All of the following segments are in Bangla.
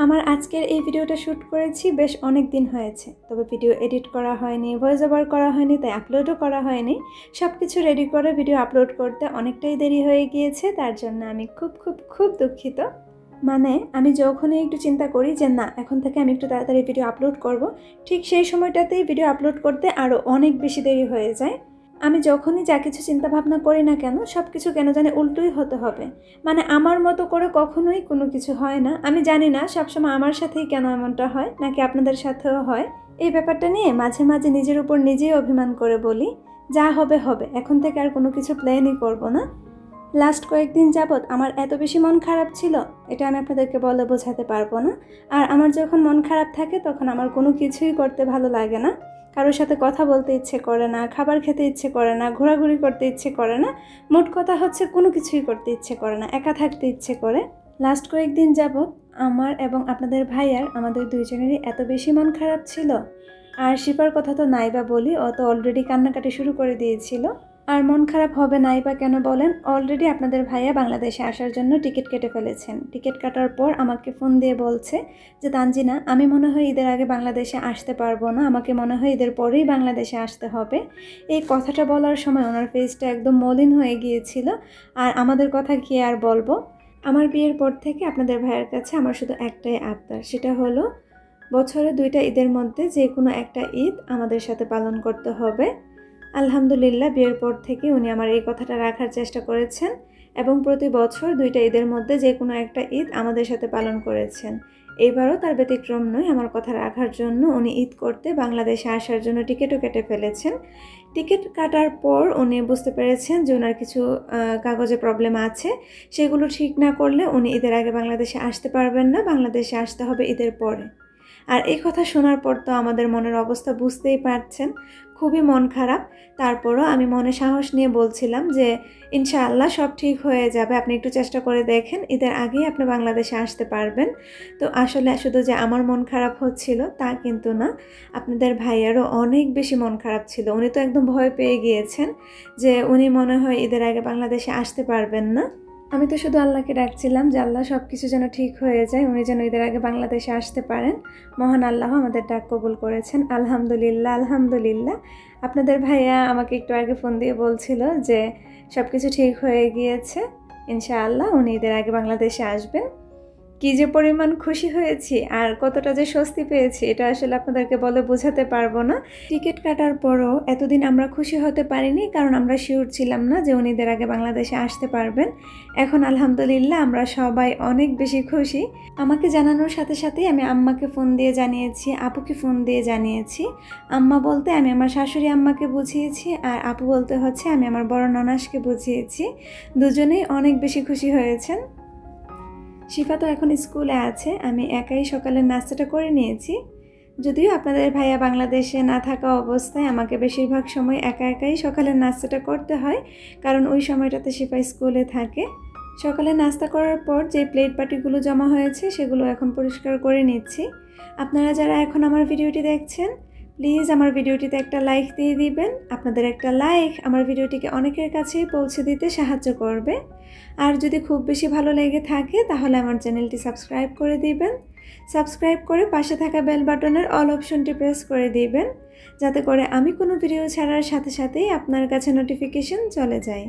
আমার আজকের এই ভিডিওটা শ্যুট করেছি বেশ অনেক দিন হয়েছে, তবে ভিডিও এডিট করা হয়নি ভয়েস ওভার করা হয়নি, তাই আপলোডও করা হয়নি। সব কিছু রেডি করে ভিডিও আপলোড করতে অনেকটাই দেরি হয়ে গিয়েছে, তার জন্য আমি খুব খুব খুব দুঃখিত। মানে আমি যখনই একটু চিন্তা করি যে না, এখন থেকে আমি একটু তাড়াতাড়ি ভিডিও আপলোড করব, ঠিক সেই সময়টাতেই ভিডিও আপলোড করতে আরও অনেক বেশি দেরি হয়ে যায়। আমি যখনই যা কিছু চিন্তা ভাবনা করি না কেন সব কিছু কেন জানি উল্টোই হতে হবে। মানে আমার মতো করে কখনোই কোনো কিছু হয় না। আমি জানি না সবসময় আমার সাথেই কেন এমনটা হয়, নাকি আপনাদের সাথেও হয়। এই ব্যাপারটা নিয়ে মাঝে মাঝে নিজের উপর নিজেই অভিমান করে বলি, যা হবে হবে। এখন থেকে আর কোনো কিছু প্ল্যানই করব না। লাস্ট কয়েকদিন যাবৎ আমার এত বেশি মন খারাপ ছিল, এটা আমি আপনাদেরকে বলে বোঝাতে পারব না। আর আমার যখন মন খারাপ থাকে, তখন আমার কোনো কিছুই করতে ভালো লাগে না। কারোর সাথে কথা বলতে ইচ্ছে করে না, খাবার খেতে ইচ্ছে করে না, ঘোরাঘুরি করতে ইচ্ছে করে না, মোট কথা হচ্ছে কোনো কিছুই করতে ইচ্ছে করে না, একা থাকতে ইচ্ছে করে। লাস্ট কয়েকদিন যাবৎ আমার এবং আপনাদের ভাইয়ার, আমাদের দুইজনেরই এত বেশি মন খারাপ ছিল। আর শিপার কথা তো নাই বা বলি অত অলরেডি কান্নাকাটি শুরু করে দিয়েছিল। আর মন খারাপ হবে নাই বা কেন বলেন অলরেডি আপনাদের ভাইয়া বাংলাদেশে আসার জন্য টিকিট কেটে ফেলেছেন। টিকিট কাটার পর আমাকে ফোন দিয়ে বলছে যে, তানজিনা, আমি মনে হয় ঈদের আগে বাংলাদেশে আসতে পারব না। আমাকে মনে হয় ঈদের পরেই বাংলাদেশে আসতে হবে। এই কথাটা বলার সময় ওনার ফেসটা একদম মলিন হয়ে গিয়েছিল। আর আমাদের কথা কি আর বলব? আমার বিয়ের পর থেকে আপনাদের ভাইয়ের কাছে আমার শুধু একটাই আবদার, সেটা হলো বছরে দুইটা ঈদের মধ্যে যে কোনো একটা ঈদ আমাদের সাথে পালন করতে হবে। আলহামদুলিল্লাহ, বিয়ের পর থেকে উনি আমার এই কথাটা রাখার চেষ্টা করেছেন এবং প্রতি বছর দুইটা ঈদের মধ্যে যে কোনো একটা ঈদ আমাদের সাথে পালন করেছেন। এবারও তার ব্যতিক্রম নয়, আমার কথা রাখার জন্য উনি ঈদ করতে বাংলাদেশে আসার জন্য টিকিটও কেটে ফেলেছেন। টিকিট কাটার পর উনি বুঝতে পেরেছেন যে ওনার কিছু কাগজে প্রবলেম আছে, সেগুলো ঠিক না করলে উনি ঈদের আগে বাংলাদেশে আসতে পারবেন না, বাংলাদেশে আসতে হবে ঈদের পরে। আর এই কথা শোনার পর তো আমাদের মনের অবস্থা বুঝতেই পারছেন। খুবই মন খারাপ। তারপরও আমি মনে সাহস নিয়ে বলছিলাম যে, ইনশাআল্লাহ সব ঠিক হয়ে যাবে। আপনি একটু চেষ্টা করে দেখেন। ঈদের আগেই আপনি বাংলাদেশে আসতে পারবেন। তো আসলে শুধু যে আমার মন খারাপ হচ্ছিল তা কিন্তু না। আপনাদের ভাইয়ারও অনেক বেশি মন খারাপ ছিল। উনি তো একদম ভয় পেয়ে গিয়েছেন যে, উনি মনে হয় ঈদের আগে বাংলাদেশে আসতে পারবেন না। আমি তো শুধু আল্লাহকে ডাকছিলাম যে আল্লাহ সব কিছু যেন ঠিক হয়ে যায়, উনি যেন ঈদের আগে বাংলাদেশে আসতে পারেন। মহান আল্লাহ আমাদের ডাক কবুল করেছেন। আলহামদুলিল্লাহ আলহামদুলিল্লাহ। আপনাদের ভাইয়া আমাকে একটু আগে ফোন দিয়ে বলছিল যে সব কিছু ঠিক হয়ে গিয়েছে, ইনশাআল্লাহ উনি ঈদের আগে বাংলাদেশে আসবেন। কী যে পরিমাণ খুশি হয়েছি আর কতটা যে স্বস্তি পেয়েছি, এটা আসলে আপনাদেরকে বলে বোঝাতে পারব না। টিকিট কাটার পরও এতদিন আমরা খুশি হতে পারিনি, কারণ আমরা শিওর ছিলাম না যে উনিদের আগে বাংলাদেশে আসতে পারবেন। এখন আলহামদুলিল্লাহ আমরা সবাই অনেক বেশি খুশি। আমাকে জানানোর সাথে সাথেই আমি আম্মাকে ফোন দিয়ে জানিয়েছি, আপুকে ফোন দিয়ে জানিয়েছি। আম্মা বলতে আমি আমার শাশুড়ি আম্মাকে বুঝিয়েছি আর আপু বলতে হচ্ছে আমি আমার বড় ননাসকে বুঝিয়েছি। দুজনেই অনেক বেশি খুশি হয়েছেন। শিফা তো এখন স্কুলে আছে, আমি একাই সকালের নাস্তাটা করে নিয়েছি। যদিও আপনাদের ভাইয়া বাংলাদেশে না থাকা অবস্থায় আমাকে বেশিরভাগ সময় একা একাই সকালের নাস্তাটা করতে হয়, কারণ ওই সময়টাতে শিফা স্কুলে থাকে। সকালে নাস্তা করার পর যে প্লেট পাটিগুলো জমা হয়েছে সেগুলো এখন পরিষ্কার করে নিচ্ছি। আপনারা যারা এখন আমার ভিডিওটি দেখছেন প্লিজ আমার ভিডিওটিতে একটা লাইক দিয়ে দিবেন। আপনাদের একটা লাইক আমার ভিডিওটিকে অনেকের কাছেই পৌঁছে দিতে সাহায্য করবে। আর যদি খুব বেশি ভালো লেগে থাকে, তাহলে আমার চ্যানেলটি সাবস্ক্রাইব করে দিবেন। সাবস্ক্রাইব করে পাশে থাকা বেল বাটনের অল অপশনটি প্রেস করে দিবেন, যাতে করে আমি কোনো ভিডিও ছাড়ার সাথে সাথেই আপনার কাছে নোটিফিকেশন চলে যায়।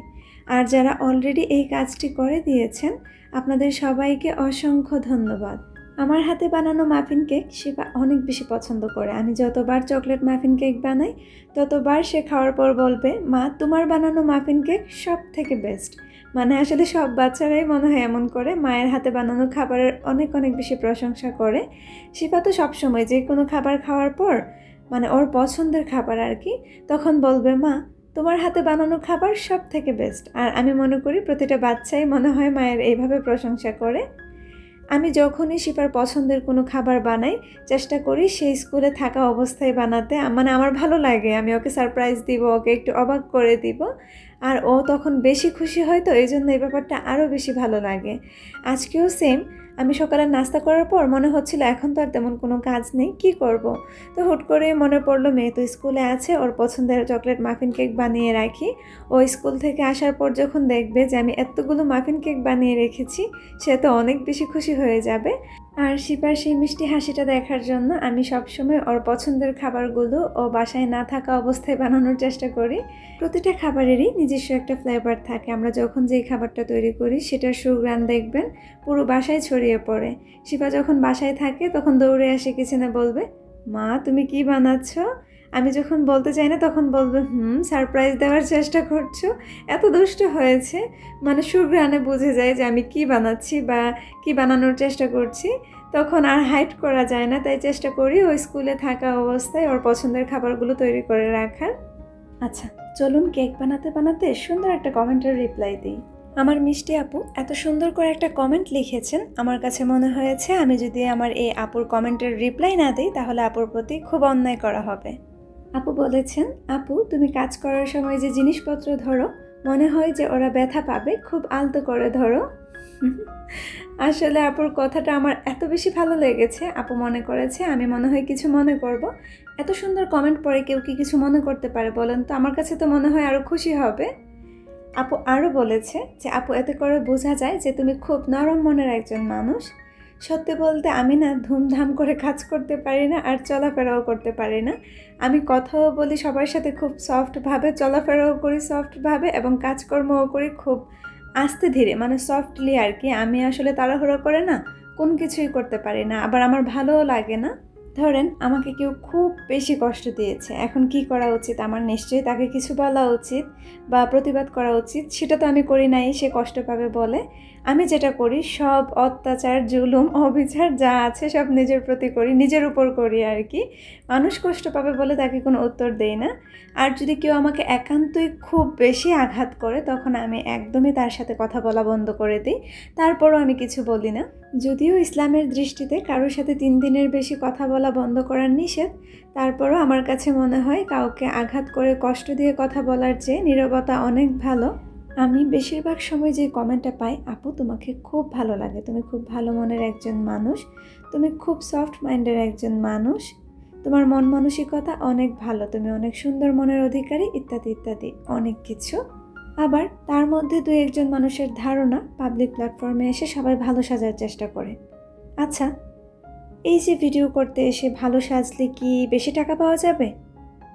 আর যারা অলরেডি এই কাজটি করে দিয়েছেন, আপনাদের সবাইকে অসংখ্য ধন্যবাদ। আমার হাতে বানানো মাফিন কেক শিবা অনেক বেশি পছন্দ করে। আমি যতবার চকলেট মাফিন কেক বানাই, ততবার সে খাওয়ার পর বলবে, মা, তোমার বানানো মাফিন কেক সব থেকে বেস্ট মানে আসলে সব বাচ্চারাই মনে হয় এমন করে, মায়ের হাতে বানানো খাবারের অনেক অনেক বেশি প্রশংসা করে। শিপা তো সবসময় যে কোনো খাবার খাওয়ার পর মানে ওর পছন্দের খাবার আর কি, তখন বলবে, মা, তোমার হাতে বানানো খাবার সব থেকে বেস্ট আর আমি মনে করি প্রতিটা বাচ্চাই মনে হয় মায়ের এইভাবে প্রশংসা করে। আমি যখনই শিপার পছন্দের কোনো খাবার বানাই, চেষ্টা করি সেই স্কুলে থাকা অবস্থায় বানাতে। মানে আমার ভালো লাগে। আমি ওকে সারপ্রাইজ দিব, ওকে একটু অবাক করে দিব। আর ও তখন বেশি খুশি হয় তো এই জন্য এই ব্যাপারটা আরও বেশি ভালো লাগে। আজকেও সেম আমি সকালে নাস্তা করার পর মনে হচ্ছিল এখন তো আর তেমন কোনো কাজ নেই, কি করব। তো হুট করে মনে পড়ল মেয়ে তো স্কুলে আছে, ওর পছন্দের চকলেট মাফিন কেক বানিয়ে রাখি ও স্কুল থেকে আসার পর যখন দেখবে যে আমি এতগুলো মাফিন কেক বানিয়ে রেখেছি, সে তো অনেক বেশি খুশি হয়ে যাবে আর শিপার সেই মিষ্টি হাসিটা দেখার জন্য আমি সবসময় ওর পছন্দের খাবারগুলো ও বাসায় না থাকা অবস্থায় বানানোর চেষ্টা করি। প্রতিটা খাবারেরই নিজস্ব একটা ফ্লেভার থাকে। আমরা যখন যেই খাবারটা তৈরি করি, সেটার সুগ্রান দেখবেন, পুরো বাসায় ছড়িয়ে পড়ে। শিপা যখন বাসায় থাকে, তখন দৌড়ে আসে না বলবে, মা, তুমি কি বানাচ্ছ? আমি যখন বলতে চাই না, তখন বলবে, হুম সারপ্রাইজ দেওয়ার চেষ্টা করছ। এত দুষ্ট হয়েছে। মানে সুগ্রানে বুঝে যায় যে আমি কি বানাচ্ছি বা কি বানানোর চেষ্টা করছি। তখন আর হাইট করা যায় না। তাই চেষ্টা করি ওই স্কুলে থাকা অবস্থায় ওর পছন্দের খাবারগুলো তৈরি করে রাখার। আচ্ছা চলুন কেক বানাতে বানাতে সুন্দর একটা কমেন্টের রিপ্লাই দিই। আমার মিষ্টি আপু এত সুন্দর করে একটা কমেন্ট লিখেছেন। আমার কাছে মনে হয়েছে আমি যদি আমার এই আপুর কমেন্টের রিপ্লাই না দিই, তাহলে আপুর প্রতি খুব অন্যায় করা হবে। আপু বলেছেন, আপু, তুমি কাজ করার সময় যে জিনিসপত্র ধরো, মনে হয় যে ওরা ব্যথা পাবে, খুব আলতো করে ধরো। আসলে আপুর কথাটা আমার এত বেশি ভালো লেগেছে। আপু মনে করেছে, আমি মনে হয় কিছু মনে করব। এত সুন্দর কমেন্ট পরে কেউ কি কিছু মনে করতে পারে বলেন তো? আমার কাছে তো মনে হয় আরও খুশি হবে। আপু আরও বলেছে যে, আপু, এতে করে বোঝা যায় যে তুমি খুব নরম মনের একজন মানুষ। সত্যি বলতে আমি না ধুমধাম করে কাজ করতে পারি না আর চলাফেরাও করতে পারি না। আমি কথাও বলি সবার সাথে খুব সফটভাবে চলাফেরাও করি সফটভাবে এবং কাজকর্মও করি খুব আস্তে ধীরে মানে সফটলি আর কি। আমি আসলে তাড়াহুড়ো করে না, কোন কিছুই করতে পারি না। আবার আমার ভালোও লাগে না। ধরেন, আমাকে কেউ খুব বেশি কষ্ট দিয়েছে। এখন কি করা উচিত? আমার নিশ্চয়ই তাকে কিছু বলা উচিত বা প্রতিবাদ করা উচিত। সেটা তো আমি করি নাই, সে কষ্ট পাবে বলে। আমি যেটা করি, সব অত্যাচার, জুলুম, অবিচার যা আছে সব নিজের প্রতি করি, নিজের উপর করি আর কি। মানুষ কষ্ট পাবে বলে তাকে কোনো উত্তর দেই না। আর যদি কেউ আমাকে একান্তই খুব বেশি আঘাত করে, তখন আমি একদমই তার সাথে কথা বলা বন্ধ করে দিই। তারপরও আমি কিছু বলি না। যদিও ইসলামের দৃষ্টিতে কারোর সাথে তিন দিনের বেশি কথা বলা বন্ধ করার নিষেধ, তারপরও আমার কাছে মনে হয় কাউকে আঘাত করে কষ্ট দিয়ে কথা বলার চেয়ে নীরবতা অনেক ভালো। আমি বেশিরভাগ সময় যে কমেন্টটা পাই, আপু, তোমাকে খুব ভালো লাগে। তুমি খুব ভালো মনের একজন মানুষ। তুমি খুব সফট মাইন্ডের একজন মানুষ। তোমার মন মানসিকতা অনেক ভালো, তুমি অনেক সুন্দর মনের অধিকারী, ইত্যাদি ইত্যাদি, অনেক কিছু। আবার তার মধ্যে দু একজন মানুষের ধারণা পাবলিক প্ল্যাটফর্মে এসে সবাই ভালো সাজার চেষ্টা করে। আচ্ছা এই যে ভিডিও করতে এসে ভালো সাজলে কি বেশি টাকা পাওয়া যাবে?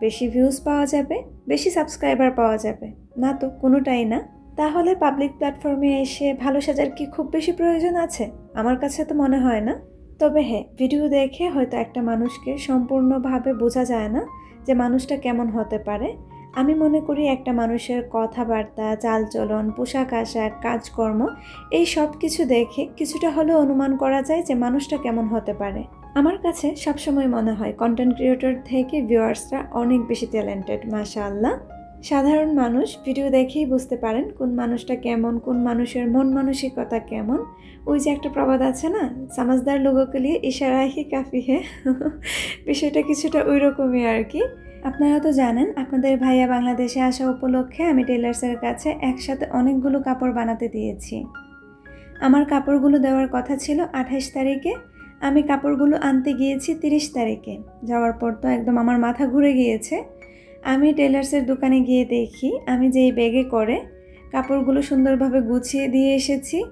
বেশি ভিউজ পাওয়া যাবে? বেশি সাবস্ক্রাইবার পাওয়া যাবে? না তো, কোনোটাই না। তাহলে পাবলিক প্ল্যাটফর্মে এসে ভালো সাজার কি খুব বেশি প্রয়োজন আছে? আমার কাছে তো মনে হয় না। তবে হ্যাঁ ভিডিও দেখে হয়তো একটা মানুষকে সম্পূর্ণভাবে বোঝা যায় না যে মানুষটা কেমন হতে পারে। আমি মনে করি একটা মানুষের কথাবার্তা, চালচলন, পোশাক আশাক, কাজকর্ম, এই সব কিছু দেখে কিছুটা হলেও অনুমান করা যায় যে মানুষটা কেমন হতে পারে। আমার কাছে সবসময় মনে হয় কন্টেন্ট ক্রিয়েটর থেকে ভিউয়ার্সরা অনেক বেশি ট্যালেন্টেড মাশাআল্লাহ। সাধারণ মানুষ ভিডিও দেখেই বুঝতে পারেন কোন মানুষটা কেমন, কোন মানুষের মন মানসিকতা কেমন। ওই যে একটা প্রবাদ আছে না, সামাজদার লোককে লিয়ে ইশারা হি কাফি হে। বিষয়টা কিছুটা ওই রকমই আর কি। আপনারা তো জানেন, আপনাদের ভাইয়া বাংলাদেশে আসা উপলক্ষে আমি টেলার্সের কাছে একসাথে অনেকগুলো কাপড় বানাতে দিয়েছি। আমার কাপড়গুলো দেওয়ার কথা ছিল আঠাশ তারিখে। আমি কাপড়গুলো আনতে গিয়েছি তিরিশ তারিখে। যাওয়ার পর তো একদম আমার মাথা ঘুরে গিয়েছে। আমি টেলার্সের দোকানে গিয়ে দেখি আমি যেই ব্যাগে করে কাপড়গুলো সুন্দরভাবে গুছিয়ে দিয়ে এসেছি,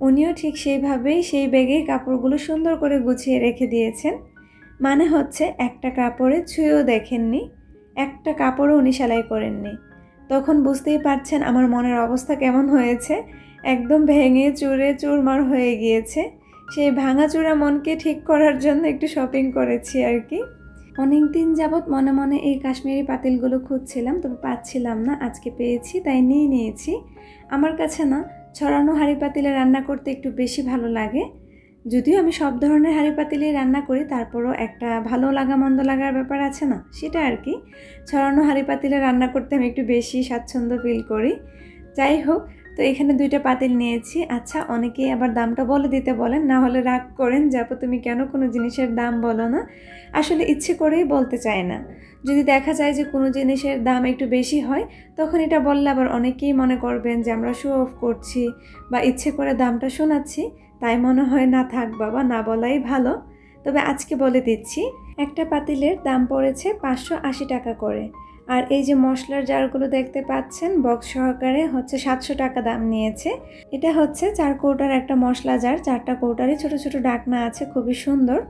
উনিও ঠিক সেইভাবেই সেই ব্যাগেই কাপড়গুলো সুন্দর করে গুছিয়ে রেখে দিয়েছেন। মানে হচ্ছে একটা কাপড়ে ছুঁয়েও দেখেননি, একটা কাপড়ও উনি সেলাই করেননি। তখন বুঝতেই পারছেন আমার মনের অবস্থা কেমন হয়েছে, একদম ভেঙে চুরে চুরমার হয়ে গিয়েছে। সেই ভাঙাচোরা মনকে ঠিক করার জন্য একটু শপিং করেছি আর কি। অনেক দিন যাবৎ মনে মনে এই কাশ্মীরি পাতিলগুলো খুঁজছিলাম, তবে পাচ্ছিলাম না। আজকে পেয়েছি, তাই নিয়ে নিয়েছি। আমার কাছে না, ছড়ানো হাঁড়ি পাতিলে রান্না করতে একটু বেশি ভালো লাগে। যদিও আমি সব ধরনের হাঁড়ি পাতিলেই রান্না করি, তারপরও একটা ভালো লাগা, মন্দ লাগার ব্যাপার আছে না, সেটা আর কি। ছড়ানো হাঁড়ি পাতিলে রান্না করতে আমি একটু বেশি স্বাচ্ছন্দ্য ফিল করি। যাই হোক তো এখানে দুইটা পাতিল নিয়েছি। আচ্ছা অনেকেই আবার দামটা বলে দিতে বলেন, না হলে রাগ করেন যে, আপু, তুমি কেন কোনো জিনিসের দাম বলো না? আসলে ইচ্ছে করেই বলতে চায় না। যদি দেখা যায় যে, কোনো জিনিসের দাম একটু বেশি হয়, তখন এটা বললে আবার অনেকেই মনে করবেন যে, আমরা শো অফ করছি বা ইচ্ছে করে দামটা শোনাচ্ছি, তাই মনে হয় না থাক বাবা, না বলাই ভালো। তবে আজকে বলে দিচ্ছি, একটা পাতিলের দাম পড়েছে পাঁচশো আশি টাকা করে। আর এই যে মশলার জারগুলো দেখতে পাচ্ছেন, বক্স সহকারে হচ্ছে সাতশো টাকা দাম নিয়েছে। এটা হচ্ছে চার কৌটার একটা মশলা জার, চারটা কৌটারই ছোট ছোট ডাকনা আছে, খুবই সুন্দর।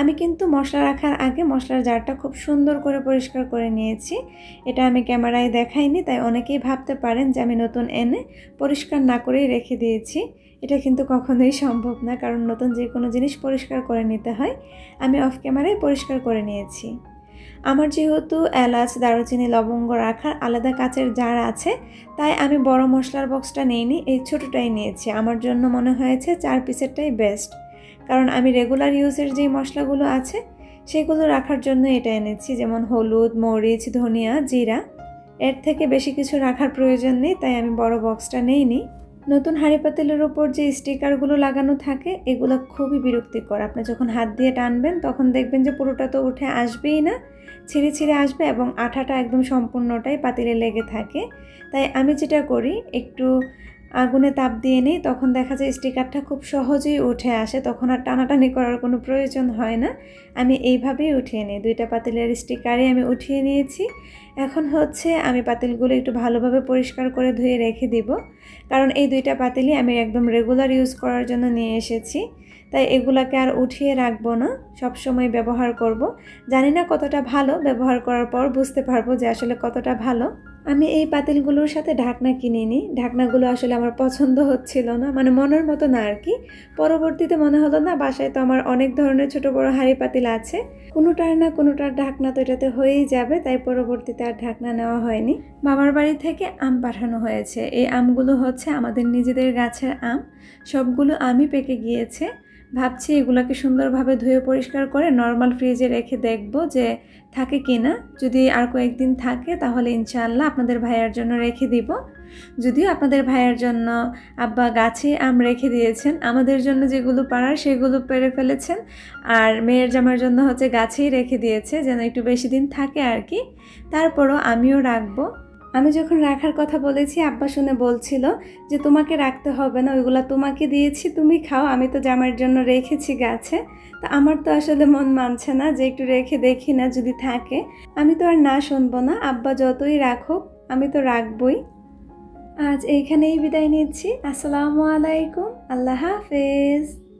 আমি কিন্তু মশলা রাখার আগে মশলার জারটা খুব সুন্দর করে পরিষ্কার করে নিয়েছি। এটা আমি ক্যামেরায় দেখাইনি, তাই অনেকেই ভাবতে পারেন যে আমি নতুন এনে পরিষ্কার না করেই রেখে দিয়েছি। এটা কিন্তু কখনোই সম্ভব না, কারণ নতুন যে কোনো জিনিস পরিষ্কার করে নিতে হয়। আমি অফ ক্যামেরায় পরিষ্কার করে নিয়েছি। আমার যেহেতু এলাচ, দারুচিনি, লবঙ্গ রাখার আলাদা কাচের জার আছে, তাই আমি বড় মশলার বক্সটা নিইনি, এই ছোটোটাই নিয়েছি। আমার জন্য মনে হয়েছে চার পিসেরটাই বেস্ট কারণ আমি রেগুলার ইউজের যেই মশলাগুলো আছে, সেগুলো রাখার জন্য এটা এনেছি, যেমন হলুদ, মরিচ, ধনিয়া, জিরা। এর থেকে বেশি কিছু রাখার প্রয়োজন নেই, তাই আমি বড় বক্সটা নেইনি। নতুন হাঁড়ি পাতিলের ওপর যে স্টিকারগুলো লাগানো থাকে, এগুলো খুবই বিরক্তিকর। আপনি যখন হাত দিয়ে টানবেন, তখন দেখবেন যে পুরোটা তো উঠে আসবেই না। ছিঁড়ে ছিঁড়ে আসবে এবং আঠাটা একদম সম্পূর্ণটাই পাতিলে লেগে থাকে। তাই আমি যেটা করি, একটু আগুনে তাপ দিয়ে নিই, তখন দেখা যায় স্টিকারটা খুব সহজেই উঠে আসে, তখন আর টানাটানি করার কোনো প্রয়োজন হয় না। আমি এইভাবেই উঠিয়ে নিই, দুইটা পাতিলের স্টিকারই আমি উঠিয়ে নিয়েছি। এখন হচ্ছে আমি পাতিলগুলো একটু ভালোভাবে পরিষ্কার করে ধুয়ে রেখে দিব। কারণ এই দুইটা পাতিলই আমি একদম রেগুলার ইউজ করার জন্য নিয়ে এসেছি। তাই এগুলাকে আর উঠিয়ে রাখব না, সব সময় ব্যবহার করব। জানি না কতটা ভালো ব্যবহার করার পর বুঝতে পারব যে আসলে কতটা ভালো। আমি এই পাতিলগুলোর সাথে ঢাকনা কিনিনি ঢাকনাগুলো আসলে আমার পছন্দ হচ্ছিল না মানে মনের মতো না আর কি। পরবর্তীতে মনে হলো, না, বাসায় তো আমার অনেক ধরনের ছোট বড় হাঁড়ি পাতিল আছে। কোনোটার না কোনোটার ঢাকনা তো এটাতে হয়েই যাবে, তাই পরবর্তীতে আর ঢাকনা নেওয়া হয়নি। বাবার বাড়ি থেকে আম পাঠানো হয়েছে। এই আমগুলো হচ্ছে আমাদের নিজেদের গাছের আম। সবগুলো আমই পেকে গিয়েছে। ভাবছি এগুলোকে সুন্দরভাবে ধুয়ে পরিষ্কার করে নর্মাল ফ্রিজে রেখে দেখব যে থাকে কি না যদি আর কয়েকদিন থাকে, তাহলে ইনশাআল্লাহ আপনাদের ভাইয়ার জন্য রেখে দিব। যদিও আপনাদের ভাইয়ার জন্য আব্বা গাছে আম রেখে দিয়েছেন, আমাদের জন্য যেগুলো পাড়ার সেগুলো পেরে ফেলেছেন, আর মেয়ের জামার জন্য হচ্ছে গাছেই রেখে দিয়েছে, যেন একটু বেশি দিন থাকে আর কি। তারপরও আমিও রাখব। আমি যখন রাখার কথা বলেছি, আব্বা শুনে বলছিল যে, তোমাকে রাখতে হবে না, ওইগুলো তোমাকে দিয়েছি, তুমি খাও, আমি তো জামার জন্য রেখেছি গাছে। তা আমার তো আসলে মন মানছে না যে, একটু রেখে দেখি না যদি থাকে। আমি তো আর না শুনব না, আব্বা যতই রাখুক, আমি তো রাখবই। আজ এইখানেই বিদায় নিচ্ছি। আসসালামু আলাইকুম, আল্লাহ হাফেজ।